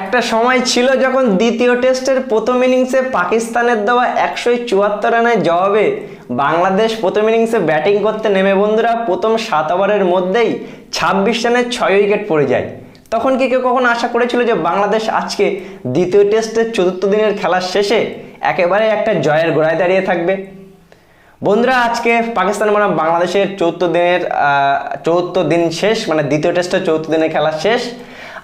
একটা সময় ছিল যখন দ্বিতীয় টেস্টের প্রথম ইনিংসে পাকিস্তানের দেওয়া একশো চুয়াত্তর রানের জবাবে বাংলাদেশ প্রথম ইনিংসে ব্যাটিং করতে নেমে বন্ধুরা প্রথম সাত ওভারের মধ্যেই ছাব্বিশ রানের ছয় উইকেট পড়ে যায়। তখন কি কেউ কখন আশা করেছিল যে বাংলাদেশ আজকে দ্বিতীয় টেস্টের চতুর্থ দিনের খেলার শেষে একেবারে একটা জয়ের গোড়ায় দাঁড়িয়ে থাকবে? বন্ধুরা, আজকে পাকিস্তান বনাম বাংলাদেশের চৌদ্দ দিনের চৌদ্দ দিন শেষ মানে দ্বিতীয় টেস্টের চৌদ্দ দিনের খেলা শেষ।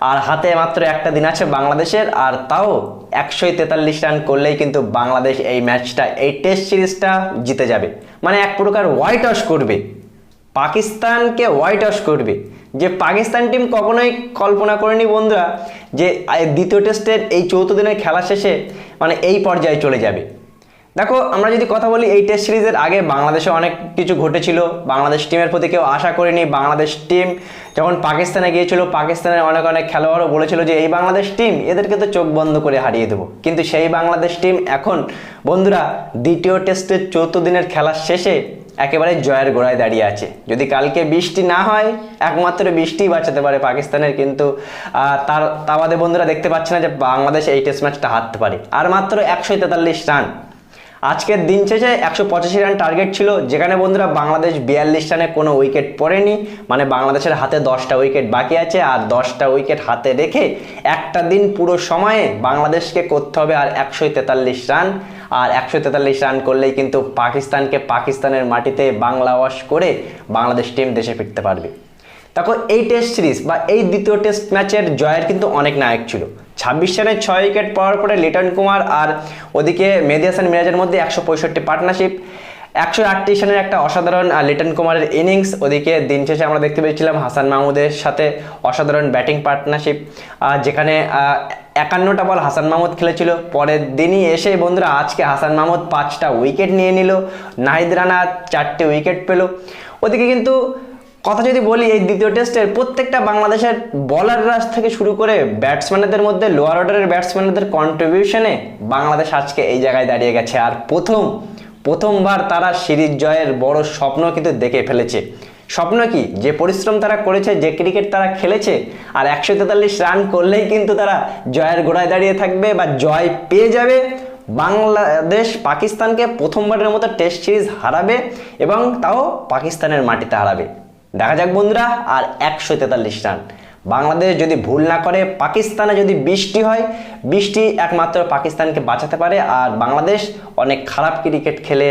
আর হাতে মাত্র একটা দিন আছে বাংলাদেশের, আর তাও একশো তেতাল্লিশ রান করলেই কিন্তু বাংলাদেশ এই ম্যাচটা, এই টেস্ট সিরিজটা জিতে যাবে। মানে এক প্রকার হোয়াইট ওয়াশ করবে। পাকিস্তানকে হোয়াইট ওয়াশ করবে। যে পাকিস্তান টিম কখনোই কল্পনা করেনি বন্ধুরা যে দ্বিতীয় টেস্টের এই চৌদ্দ দিনের খেলা শেষে মানে এই পর্যায়ে চলে যাবে। দেখো, আমরা যদি কথা বলি এই টেস্ট সিরিজের আগে বাংলাদেশে অনেক কিছু ঘটেছিল, বাংলাদেশ টিমের প্রতি কেউ আশা করেনি, বাংলাদেশ টিম যখন পাকিস্তানে গিয়েছিল, পাকিস্তানের অনেক অনেক খেলোয়াড়ও বলেছিল যে এই বাংলাদেশ টিম এদেরকে তো চোখ বন্ধ করে হারিয়ে দেবো। কিন্তু সেই বাংলাদেশ টিম এখন, বন্ধুরা, দ্বিতীয় টেস্টের চৌদ্দ দিনের খেলার শেষে একেবারে জয়ের গোড়ায় দাঁড়িয়ে আছে। যদি কালকে বৃষ্টি না হয়, একমাত্র বৃষ্টি বাঁচাতে পারে পাকিস্তানের, কিন্তু তার, তা বাদে বন্ধুরা দেখতে পাচ্ছে না যে বাংলাদেশ এই টেস্ট ম্যাচটা হারতে পারে। আর মাত্র একশো তেতাল্লিশ রান আজকের দিন শেষে একশো পঁচাশি রান টার্গেট ছিল, যেখানে বন্ধুরা বাংলাদেশ বিয়াল্লিশ রানে কোনো উইকেট পড়েনি। মানে বাংলাদেশের হাতে দশটা উইকেট বাকি আছে, আর দশটা উইকেট হাতে রেখে একটা দিন পুরো সময়ে বাংলাদেশকে করতে হবে আর একশো তেতাল্লিশ রান। আর একশো তেতাল্লিশ রান করলেই কিন্তু পাকিস্তানকে পাকিস্তানের মাটিতে বাংলা ওয়াশ করে বাংলাদেশ টিম দেশে ফিরতে পারবে। দেখো এই টেস্ট সিরিজ বা এই দ্বিতীয় টেস্ট ম্যাচের জয়ের কিন্তু অনেক নায়ক ছিল। ছাব্বিশ রানে ছয় উইকেট পাওয়ার পরে লিটন কুমার আর ওদিকে মেহেদি হাসান মিরাজের মধ্যে একশো পঁয়ষট্টি পার্টনারশিপ একশো আটত্রিশ রানের একটা অসাধারণ লিটন কুমারের ইনিংস ওদিকে দিন শেষে আমরা দেখতে পেয়েছিলাম হাসান মাহমুদের সাথে অসাধারণ ব্যাটিং পার্টনারশিপ যেখানে একান্নটা বল হাসান মাহমুদ খেলেছিল। পরের দিনই এসে বন্ধুরা আজকে হাসান মাহমুদ পাঁচটা উইকেট নিয়ে নিল। নাহিদ রানা চারটে উইকেট পেল। ওদিকে কিন্তু কথা যদি বলি, এই দ্বিতীয় টেস্টের প্রত্যেকটা বাংলাদেশের বলাররা থেকে শুরু করে ব্যাটসম্যানদের মধ্যে লোয়ার অর্ডারের ব্যাটসম্যানদের কন্ট্রিবিউশনে বাংলাদেশ আজকে এই জায়গায় দাঁড়িয়ে গেছে। আর প্রথম, প্রথমবার তারা সিরিজ জয়ের বড় স্বপ্ন কিন্তু দেখে ফেলেছে। স্বপ্ন কি? যে পরিশ্রম তারা করেছে, যে ক্রিকেট তারা খেলেছে, আর একশো তেতাল্লিশ রান করলেই কিন্তু তারা জয়ের গোড়ায় দাঁড়িয়ে থাকবে বা জয় পেয়ে যাবে। বাংলাদেশ পাকিস্তানকে প্রথমবারের মতো টেস্ট সিরিজ হারাবে এবং তাও পাকিস্তানের মাটিতে হারাবে। দেখা যাক বন্ধুরা আর একশো তেতাল্লিশ রান। বাংলাদেশ যদি ভুল না করে, পাকিস্তানে যদি বৃষ্টি হয়, বৃষ্টি একমাত্র পাকিস্তানকে বাঁচাতে পারে আর বাংলাদেশ অনেক খারাপ ক্রিকেট খেলে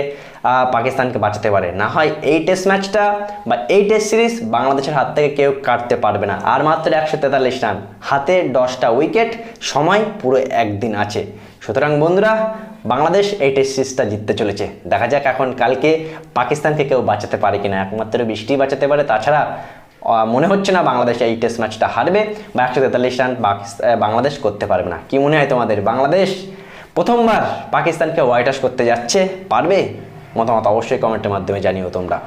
পাকিস্তানকে বাঁচাতে পারে। না হয় এই টেস্ট ম্যাচটা বা এই টেস্ট সিরিজ বাংলাদেশের হাত থেকে কেউ কাটতে পারবে না। আর মাত্র একশো তেতাল্লিশ রান, হাতে দশটা উইকেট, সময় পুরো একদিন আছে। সুতরাং বন্ধুরা, বাংলাদেশ এই টেস্ট সিরিজটা জিততে চলেছে। দেখা যাক এখন কালকে পাকিস্তানকে কেউ বাঁচাতে পারে কিনা। একমাত্র বৃষ্টি বাঁচাতে পারে। তাছাড়া মনে হচ্ছে না বাংলাদেশ এই টেস্ট ম্যাচটা হারবে বা একশো তেতাল্লিশ রান বাংলাদেশ করতে পারবে না। কি মনে হয় তোমাদের? বাংলাদেশ প্রথমবার পাকিস্তানকে হোয়াইট করতে যাচ্ছে, পারবে? মতামত অবশ্যই কমেন্টের মাধ্যমে জানিও তোমরা।